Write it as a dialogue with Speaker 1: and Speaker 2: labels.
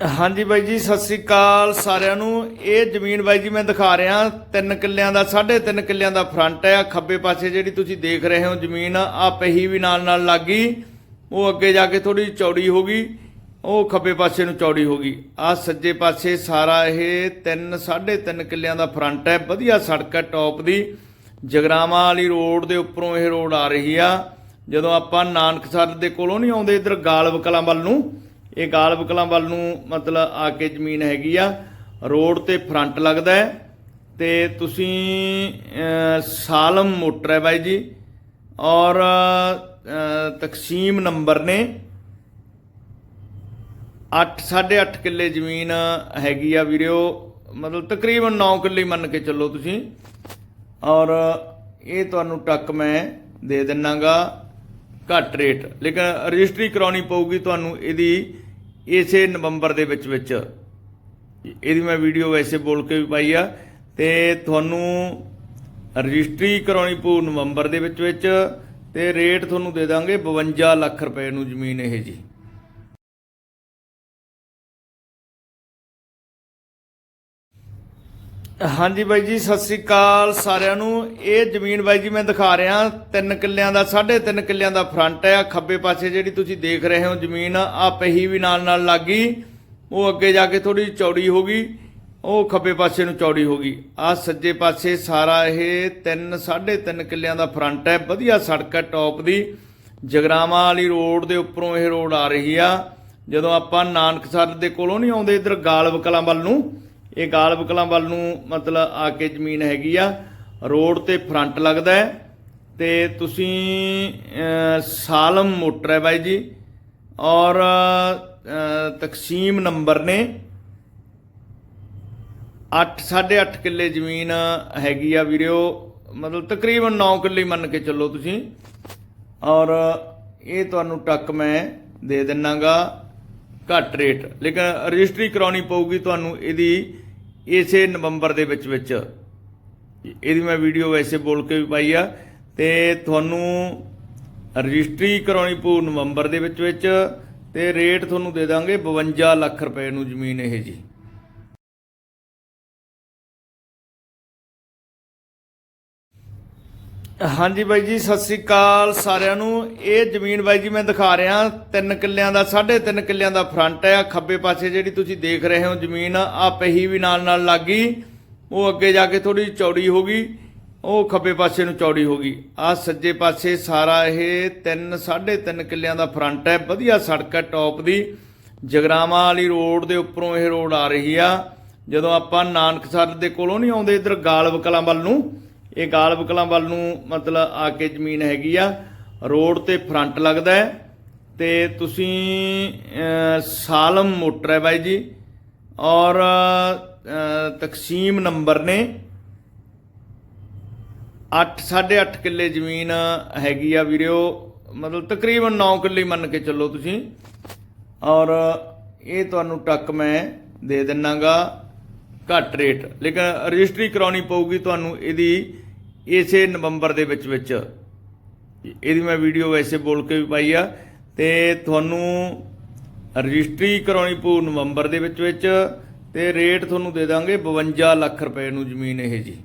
Speaker 1: ਹਾਂਜੀ ਬਾਈ ਜੀ, ਸਤਿ ਸ੍ਰੀ ਅਕਾਲ ਸਾਰਿਆਂ ਨੂੰ। ਇਹ ਜ਼ਮੀਨ ਬਾਈ ਜੀ ਮੈਂ ਦਿਖਾ ਰਿਹਾ, ਤਿੰਨ ਕਿੱਲਿਆਂ ਦਾ 3.5 ਕਿੱਲਿਆਂ ਦਾ ਫਰੰਟ ਹੈ, ਖੱਬੇ ਪਾਸੇ ਜਿਹੜੀ ਤੁਸੀਂ ਦੇਖ ਰਹੇ ਹੋ ਜ਼ਮੀਨ ਆ ਪਹੀ ਵੀ ਨਾਲ ਨਾਲ ਲੱਗੀ ਉਹ ਅੱਗੇ ਜਾ ਕੇ ਥੋੜੀ ਚੌੜੀ ਹੋ ਗਈ, ਉਹ ਖੱਬੇ ਪਾਸੇ ਨੂੰ ਚੌੜੀ ਹੋ ਗਈ। ਆ ਸੱਜੇ ਪਾਸੇ ਸਾਰਾ ਇਹ 3 3.5 ਕਿੱਲਿਆਂ ਦਾ ਫਰੰਟ ਹੈ, ਵਧੀਆ ਸੜਕ ਹੈ ਟੌਪ ਦੀ। ਜਗਰਾਵਾਂ ਵਾਲੀ ਰੋਡ ਦੇ ਉੱਪਰੋਂ ਇਹ ਰੋਡ ਆ ਰਹੀ ਆ। ਜਦੋਂ ਆਪਾਂ ਨਾਨਕਸਰ ਦੇ ਕੋਲੋਂ ਨਹੀਂ ਆਉਂਦੇ, ਇਧਰ ਗਾਲਬ ਕਲਾਂ ਵੱਲ ਨੂੰ ਇਹ ਗਾਲਬ ਕਲਾਂ ਵੱਲ ਨੂੰ ਮਤਲਬ ਆ ਕੇ ਜ਼ਮੀਨ ਹੈਗੀ ਆ, ਰੋਡ ਤੇ ਫਰੰਟ ਲੱਗਦਾ ਹੈ ਤੇ ਤੁਸੀਂ ਸਾਲਮ ਮੋਟਰ ਹੈ ਬਾਈ ਜੀ, ਔਰ ਤਕਸੀਮ ਨੰਬਰ ਨੇ 8 8.5 ਕਿੱਲੇ ਜ਼ਮੀਨ ਹੈਗੀ ਆ ਵੀਰਿਓ ਮਤਲਬ ਤਕਰੀਬਨ 9 ਕਿੱਲੇ ਮੰਨ ਕੇ ਚੱਲੋ ਤੁਸੀਂ, ਔਰ ਇਹ ਤੁਹਾਨੂੰ ਟੱਕ ਮੈਂ ਦੇ ਦਿੰਨਾਗਾ। ਘੱਟ ਰੇਟ ਲੇਕਿਨ ਰਜਿਸਟਰੀ ਕਰਾਉਣੀ ਪਊਗੀ ਤੁਹਾਨੂੰ ਇਹਦੀ ਇਸੇ ਨਵੰਬਰ ਦੇ ਵਿੱਚ ਵਿੱਚ। ਇਹਦੀ ਮੈਂ ਵੀਡੀਓ ਵੈਸੇ ਬੋਲ ਕੇ ਵੀ ਪਾਈ ਆ। ਤੇ ਤੁਹਾਨੂੰ ਰਜਿਸਟਰੀ ਕਰਾਉਣੀ ਪਊ ਨਵੰਬਰ ਦੇ ਵਿੱਚ ਵਿੱਚ ਤੇ ਰੇਟ ਤੁਹਾਨੂੰ ਦੇ ਦਾਂਗੇ 52 ਲੱਖ ਰੁਪਏ ਨੂੰ ਜ਼ਮੀਨ ਇਹ ਜੀ। ਹਾਂਜੀ ਬਾਈ ਜੀ, ਸਤਿ ਸ੍ਰੀ ਅਕਾਲ ਸਾਰਿਆਂ ਨੂੰ। ਇਹ ਜ਼ਮੀਨ ਬਾਈ ਜੀ ਮੈਂ ਦਿਖਾ ਰਿਹਾ, ਤਿੰਨ ਕਿੱਲਿਆਂ ਦਾ 3.5 ਕਿੱਲਿਆਂ ਦਾ ਫਰੰਟ ਹੈ, ਖੱਬੇ ਪਾਸੇ ਜਿਹੜੀ ਤੁਸੀਂ ਦੇਖ ਰਹੇ ਹੋ ਜ਼ਮੀਨ ਆ ਪਹੀ ਵੀ ਨਾਲ ਨਾਲ ਲੱਗੀ ਉਹ ਅੱਗੇ ਜਾ ਕੇ ਥੋੜੀ ਚੌੜੀ ਹੋ ਗਈ, ਉਹ ਖੱਬੇ ਪਾਸੇ ਨੂੰ ਚੌੜੀ ਹੋ ਗਈ। ਆ ਸੱਜੇ ਪਾਸੇ ਸਾਰਾ ਇਹ 3 3.5 ਕਿੱਲਿਆਂ ਦਾ ਫਰੰਟ ਹੈ, ਵਧੀਆ ਸੜਕ ਹੈ ਟੌਪ ਦੀ। ਜਗਰਾਵਾਂ ਵਾਲੀ ਰੋਡ ਦੇ ਉੱਪਰੋਂ ਇਹ ਰੋਡ ਆ ਰਹੀ ਆ। ਜਦੋਂ ਆਪਾਂ ਨਾਨਕਸਰ ਦੇ ਕੋਲੋਂ ਨਹੀਂ ਆਉਂਦੇ, ਇਧਰ ਗਾਲਬ ਕਲਾਂ ਵੱਲ ਨੂੰ ਇਹ ਗਾਲਬ ਕਲਾਂ ਵੱਲ ਨੂੰ ਮਤਲਬ ਆ ਕੇ ਜ਼ਮੀਨ ਹੈਗੀ ਆ, ਰੋਡ ਤੇ ਫਰੰਟ ਲੱਗਦਾ ਹੈ ਤੇ ਤੁਸੀਂ ਸਾਲਮ ਮੋਟਰ ਹੈ ਬਾਈ ਜੀ, ਔਰ ਤਕਸੀਮ ਨੰਬਰ ਨੇ 8 8.5 ਕਿੱਲੇ ਜ਼ਮੀਨ ਹੈਗੀ ਆ ਵੀਰਿਓ ਮਤਲਬ ਤਕਰੀਬਨ 9 ਕਿੱਲੇ ਮੰਨ ਕੇ ਚੱਲੋ ਤੁਸੀਂ, ਔਰ ਇਹ ਤੁਹਾਨੂੰ ਟੱਕ ਮੈਂ ਦੇ ਦਿੰਨਾਗਾ। ਘੱਟ ਰੇਟ। ਲੇਕਿਨ ਰਜਿਸਟਰੀ ਕਰਾਉਣੀ ਪਊਗੀ ਤੁਹਾਨੂੰ ਇਹਦੀ ਇਸੇ ਨਵੰਬਰ ਦੇ ਵਿੱਚ ਵਿੱਚ। ਇਹਦੀ ਮੈਂ ਵੀਡੀਓ ਵੈਸੇ ਬੋਲ ਕੇ ਵੀ ਪਾਈ ਆ। ਤੇ ਤੁਹਾਨੂੰ ਰਜਿਸਟਰੀ ਕਰਾਉਣੀ ਪਊ ਨਵੰਬਰ ਦੇ ਵਿੱਚ ਵਿੱਚ ਤੇ ਰੇਟ ਤੁਹਾਨੂੰ ਦੇ ਦਾਂਗੇ 52 ਲੱਖ ਰੁਪਏ ਨੂੰ ਜ਼ਮੀਨ ਇਹ ਜੀ। ਹਾਂਜੀ ਬਾਈ ਜੀ, ਸਤਿ ਸ੍ਰੀ ਅਕਾਲ ਸਾਰਿਆਂ ਨੂੰ। ਇਹ ਜ਼ਮੀਨ ਬਾਈ ਜੀ ਮੈਂ ਦਿਖਾ ਰਿਹਾ, ਤਿੰਨ ਕਿੱਲਿਆਂ ਦਾ 3.5 ਕਿੱਲਿਆਂ ਦਾ ਫਰੰਟ ਹੈ, ਖੱਬੇ ਪਾਸੇ ਜਿਹੜੀ ਤੁਸੀਂ ਦੇਖ ਰਹੇ ਹੋ ਜ਼ਮੀਨ ਆ ਪਹੀ ਵੀ ਨਾਲ ਨਾਲ ਲੱਗੀ ਉਹ ਅੱਗੇ ਜਾ ਕੇ ਥੋੜੀ ਚੌੜੀ ਹੋ ਗਈ, ਉਹ ਖੱਬੇ ਪਾਸੇ ਨੂੰ ਚੌੜੀ ਹੋ ਗਈ। ਆ ਸੱਜੇ ਪਾਸੇ ਸਾਰਾ ਇਹ 3 3.5 ਕਿੱਲਿਆਂ ਦਾ ਫਰੰਟ ਹੈ, ਵਧੀਆ ਸੜਕ ਹੈ ਟੌਪ ਦੀ। ਜਗਰਾਵਾਂ ਵਾਲੀ ਰੋਡ ਦੇ ਉੱਪਰੋਂ ਇਹ ਰੋਡ ਆ ਰਹੀ ਆ। ਜਦੋਂ ਆਪਾਂ ਨਾਨਕਸਰ ਦੇ ਕੋਲੋਂ ਨਹੀਂ ਆਉਂਦੇ, ਇਧਰ ਗਾਲਬ ਕਲਾਂ ਵੱਲ ਨੂੰ ਇਹ ਗਾਲਬ ਕਲਾਂ ਵੱਲ ਨੂੰ ਮਤਲਬ ਆ ਕੇ ਜ਼ਮੀਨ ਹੈਗੀ ਆ, ਰੋਡ ਤੇ ਫਰੰਟ ਲੱਗਦਾ ਹੈ ਤੇ ਤੁਸੀਂ ਸਾਲਮ ਮੋਟਰ ਹੈ ਬਾਈ ਜੀ, ਔਰ ਤਕਸੀਮ ਨੰਬਰ ਨੇ 8 8.5 ਕਿੱਲੇ ਜ਼ਮੀਨ ਹੈਗੀ ਆ ਵੀਰਿਓ ਮਤਲਬ ਤਕਰੀਬਨ 9 ਕਿੱਲੇ ਮੰਨ ਕੇ ਚੱਲੋ ਤੁਸੀਂ, ਔਰ ਇਹ ਤੁਹਾਨੂੰ ਟੱਕ ਮੈਂ ਦੇ ਦਿੰਨਾਗਾ। ਘੱਟ ਰੇਟ। ਲੇਕਿਨ ਰਜਿਸਟਰੀ ਕਰਾਉਣੀ ਪਊਗੀ ਤੁਹਾਨੂੰ ਇਹਦੀ ਇਸੇ ਨਵੰਬਰ ਦੇ ਵਿੱਚ ਵਿੱਚ। ਇਹਦੀ ਮੈਂ ਵੀਡੀਓ ਵੈਸੇ ਬੋਲ ਕੇ ਵੀ ਪਾਈ ਆ। ਤੇ ਤੁਹਾਨੂੰ ਰਜਿਸਟਰੀ ਕਰਾਉਣੀ ਪਊ ਨਵੰਬਰ ਦੇ ਵਿੱਚ ਵਿੱਚ ਤੇ ਰੇਟ ਤੁਹਾਨੂੰ ਦੇ ਦਾਂਗੇ 52 ਲੱਖ ਰੁਪਏ ਨੂੰ ਜ਼ਮੀਨ ਇਹ ਜੀ।